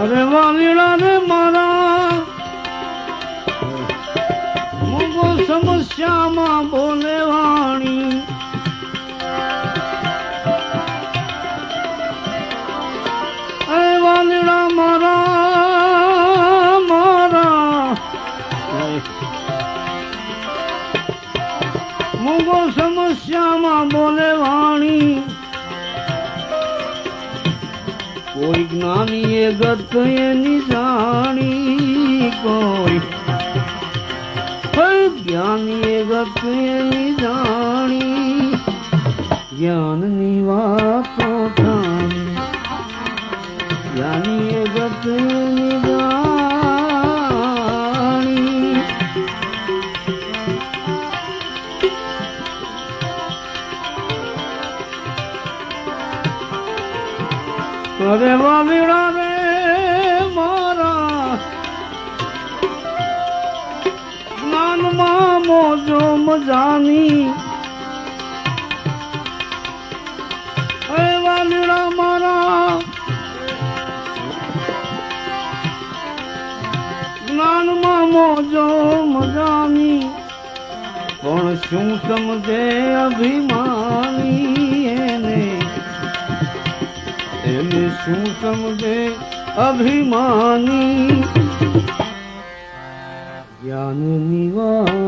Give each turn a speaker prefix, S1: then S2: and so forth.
S1: અરે વાલીડા રે મારા. મુગો સમસ્યામાં બોલે વાણી. અરે વાલીડા મારા મારા. મુગો સમસ્યામાં બોલે વાણી. કોઈ જ્ઞાની એ ગત એની જાણી કોઈ. કોઈ જ્ઞાની એ ગત એની જાણી. જ્ઞાનની વાતો જાણી. જ્ઞાની એ ગત એની અરે વાલીડા રે મારા. જ્ઞાનમાં મોજો મજાની. અરે વાલીડા મારા. જ્ઞાનમાં મોજો મજાની. પણ શું સમજે અભિમાની? એને શું સમજે અભિમાની જ્ઞાનની વાત